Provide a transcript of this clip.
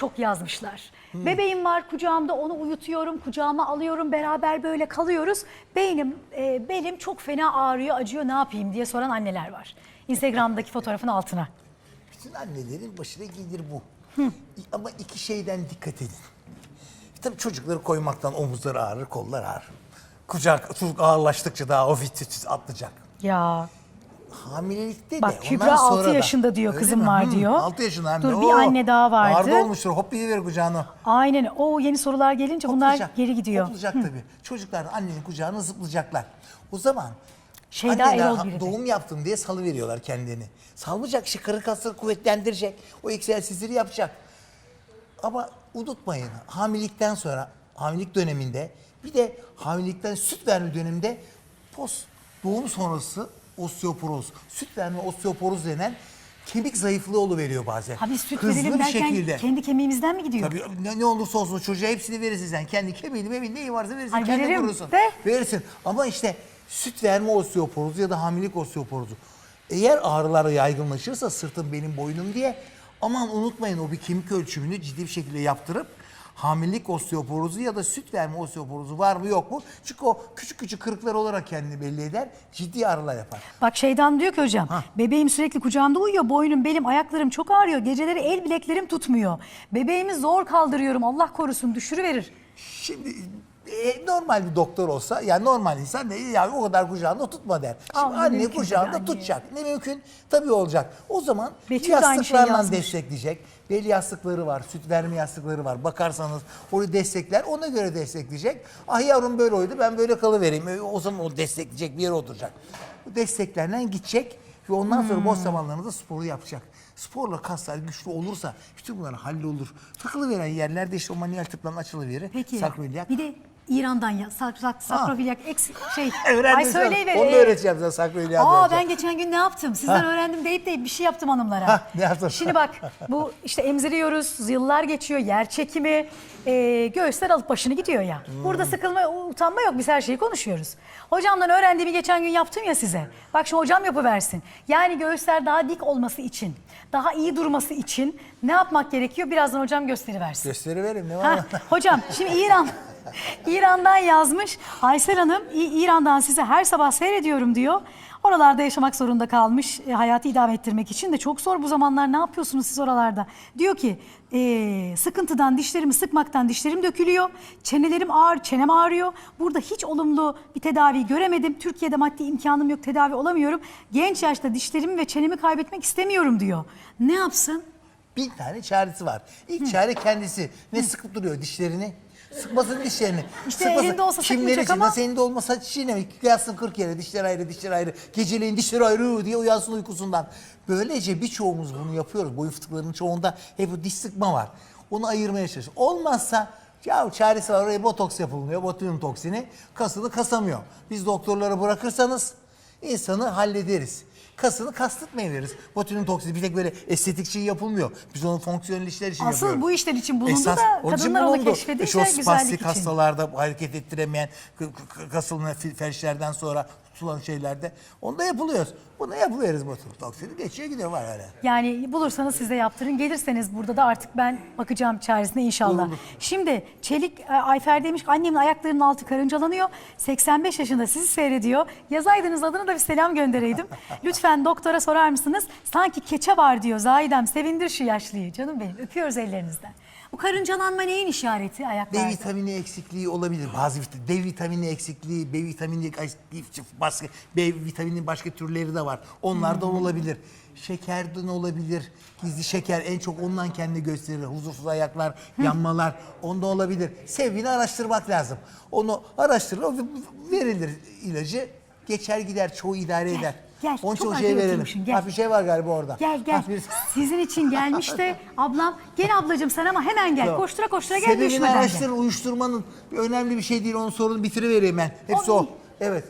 çok yazmışlar. Bebeğim var kucağımda onu uyutuyorum, kucağıma alıyorum, beraber böyle kalıyoruz. Beynim, e, belim çok fena ağrıyor, acıyor ne yapayım diye soran anneler var. Instagram'daki fotoğrafın altına. Bütün annelerin başına gelir bu. Ama iki şeyden dikkat edin. Tabii çocukları koymaktan omuzları ağrır, kollar ağrır. Kucak, çocuk ağırlaştıkça daha o fit atlayacak. Ya Hamilelikte Bak, de Kübra ondan altı sonra da- yaşında diyor, Öyle kızım mi? var diyor. altı yaşında hem de. Dur, bir anne daha vardı. Ağırda olmuştur hop bir ver kucağına. aynen o yeni sorular gelince bunlar Hoplayacak, geri gidiyor. Hoplayacak tabii. Çocuklar annenin kucağına zıplayacaklar. O zaman Şeyda anneler Erol ha- doğum yaptım diye salı veriyorlar kendini. Salmayacak işte karın kasları kuvvetlendirecek. O egzersizleri yapacak. Ama unutmayın hamilelikten sonra hamilelik döneminde bir de hamilelikten süt verme döneminde post doğum sonrası osteoporoz, süt verme osteoporoz denen kemik zayıflığı veriyor bazen. Ha biz süt Hızlı verelim bir derken şekilde. kendi kemiğimizden mi gidiyor? Tabii ne, ne olursa olsun çocuğa hepsini verirsin sen. Kendi kemiğini memin neyi varsa verirsin. Ay, kendi veririm korursun. de. Verirsin. Ama işte süt verme osteoporozu ya da hamilelik osteoporozu. Eğer ağrılar yaygınlaşırsa sırtım benim boynum diye aman unutmayın o bir kemik ölçümünü ciddi bir şekilde yaptırıp hamilelik osteoporozu ya da süt verme osteoporozu var mı yok mu? Çünkü o küçük küçük kırıklar olarak kendini belli eder. Ciddi ağrılar yapar. Bak şeydan diyor ki hocam bebeğim sürekli kucağımda uyuyor boynum belim ayaklarım çok ağrıyor geceleri el bileklerim tutmuyor. Bebeğimi zor kaldırıyorum Allah korusun düşürüverir. Şimdi e, normal bir doktor olsa yani normal insan ne ya o kadar kucağında tutma der. Şimdi Ama anne mümkün kucağında anne. tutacak. Ne mümkün? Tabii olacak. O zaman Betül de aynı şeyi yastıklarla yazmış. destekleyecek. Bel yastıkları var, süt verme yastıkları var. Bakarsanız onu destekler, ona göre destekleyecek. Ah yavrum böyle oydu, ben böyle kalıvereyim. E, O zaman o destekleyecek bir yere oturacak. Bu desteklerden gidecek ve ondan sonra Hmm. boş zamanlarında sporu yapacak. Sporla kaslar güçlü olursa bütün bunlar hallolur. Takılıveren yerlerde işte o manuel tıpların açılıverir. Peki Sakroiliak. bir de İran'dan ya sak, sak, sakrovilyak eks şey. Ay sen. söyleyiver. Onu da öğreteceğim sana sakroiliak Aa ben geçen gün ne yaptım? Sizden öğrendim deyip deyip bir şey yaptım hanımlara. Hah, ne yaptın? Şimdi bak bu işte emziriyoruz, yıllar geçiyor, yer çekimi, e, göğüsler alıp başını gidiyor ya. Hmm. Burada sıkılma, utanma yok biz her şeyi konuşuyoruz. Hocamdan öğrendiğimi geçen gün yaptım ya size. Bak şimdi hocam yapıversin. Yani göğüsler daha dik olması için, daha iyi durması için ne yapmak gerekiyor? Birazdan hocam gösteriversin. Gösteriverim ne var? Ha, hocam şimdi İran İran'dan yazmış. Aysel Hanım İran'dan sizi her sabah seyrediyorum diyor. Oralarda yaşamak zorunda kalmış e, hayatı idame ettirmek için de çok zor bu zamanlar ne yapıyorsunuz siz oralarda? Diyor ki e, sıkıntıdan dişlerimi sıkmaktan dişlerim dökülüyor. Çenelerim ağır, çenem ağrıyor. Burada hiç olumlu bir tedavi göremedim. Türkiye'de maddi imkanım yok tedavi olamıyorum. Genç yaşta dişlerimi ve çenemi kaybetmek istemiyorum diyor. Ne yapsın? Bin tane çaresi var. İlk çare kendisi. Ne sıkıp duruyor dişlerini? Sıkmasın dişlerini. İşte Sıkmasın. elinde olsa sıkmayacak ama- Nasıl elinde olmasa çiğnemek. Yatsın 40 kere dişler ayrı dişler ayrı. Geceleyin dişleri ayrı diye uyansın uykusundan. Böylece birçoğumuz bunu yapıyoruz. Boyun fıtıklarının çoğunda hep bu diş sıkma var. Onu ayırmaya çalışıyoruz. Olmazsa ya çaresi var oraya botoks yapılmıyor. Botulinum toksini kasını kasamıyor. Biz doktorlara bırakırsanız insanı hallederiz. Kasını kastırtmayı veririz. Botulinum toksini bir tek böyle estetik için yapılmıyor. Biz onu fonksiyonel işler için Asıl yapıyoruz. bu işler için bulundu da onun için kadınlar onu keşfedince o güzellik için. hastalarda hareket ettiremeyen, kasılma felçlerden sonra tutulan şeylerde onda yapılıyor. Bunu yapıveririz botulinum toksini. Geçiyor gidiyor var öyle. Yani bulursanız siz de yaptırın. Gelirseniz burada da artık ben bakacağım çaresine inşallah. Olur. Şimdi Çelik e, Ayfer demiş ki annemin ayaklarının altı karıncalanıyor. 85 yaşında sizi seyrediyor. Yazaydınız adını da bir selam göndereydim. Lütfen doktora sorar mısınız? Sanki keçe var diyor Zahidem. Sevindir şu yaşlıyı. Canım benim. Öpüyoruz ellerinizden. Bu karıncalanma neyin işareti B ayaklarda? vitamini eksikliği olabilir. Bazı vit- D vitamini eksikliği, B vitamini başka B vitaminin başka türleri de var. Onlardan olabilir. Şekerden olabilir. Gizli şeker en çok ondan kendini gösterir. Huzursuz ayaklar, yanmalar onda olabilir. Sevgini araştırmak lazım. Onu araştırır, o verilir ilacı. Geçer gider, çoğu idare eder. gel. Onun Çok için o arkaya şey verelim. oturmuşsun, gel. Ha, bir şey var galiba orada. Gel gel. Ha, bir- Sizin için gelmiş de ablam. Gel ablacığım sen ama hemen gel. Tamam. Koştura koştura gel Sebebini düşmeden gel. araştır, uyuşturmanın önemli bir şey değil. Onun sorunu bitirivereyim ben. Hepsi O o. iyi. Evet.